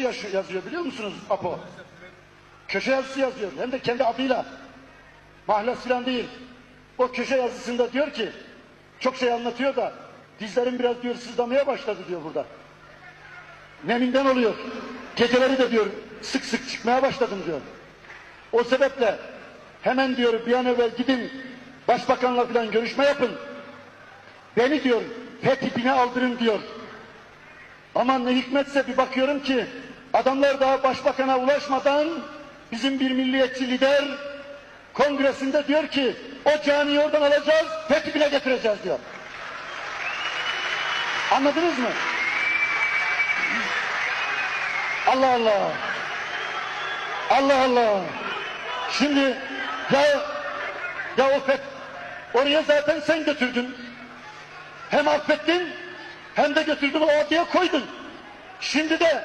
yazıyor, yazıyor biliyor musunuz Apo? Köşe yazısı yazıyor. Hem de kendi adıyla. Mahlas filan değil. O köşe yazısında diyor ki çok şey anlatıyor da dizlerim biraz diyor sızlamaya başladı diyor burada. Neminden oluyor. Geceleri de diyor sık sık çıkmaya başladım diyor. O sebeple hemen diyor bir an evvel gidin başbakanla filan görüşme yapın. Beni diyor F tipine aldırın diyor. Ama ne hikmetse bir bakıyorum ki adamlar daha başbakana ulaşmadan bizim bir milliyetçi lider kongresinde diyor ki o caniyi oradan alacağız, fethine getireceğiz diyor. Anladınız mı? Allah Allah. Allah Allah. Şimdi ya ya o FET oraya zaten sen götürdün. Hem affettin hem de götürdün o adaya koydun. Şimdi de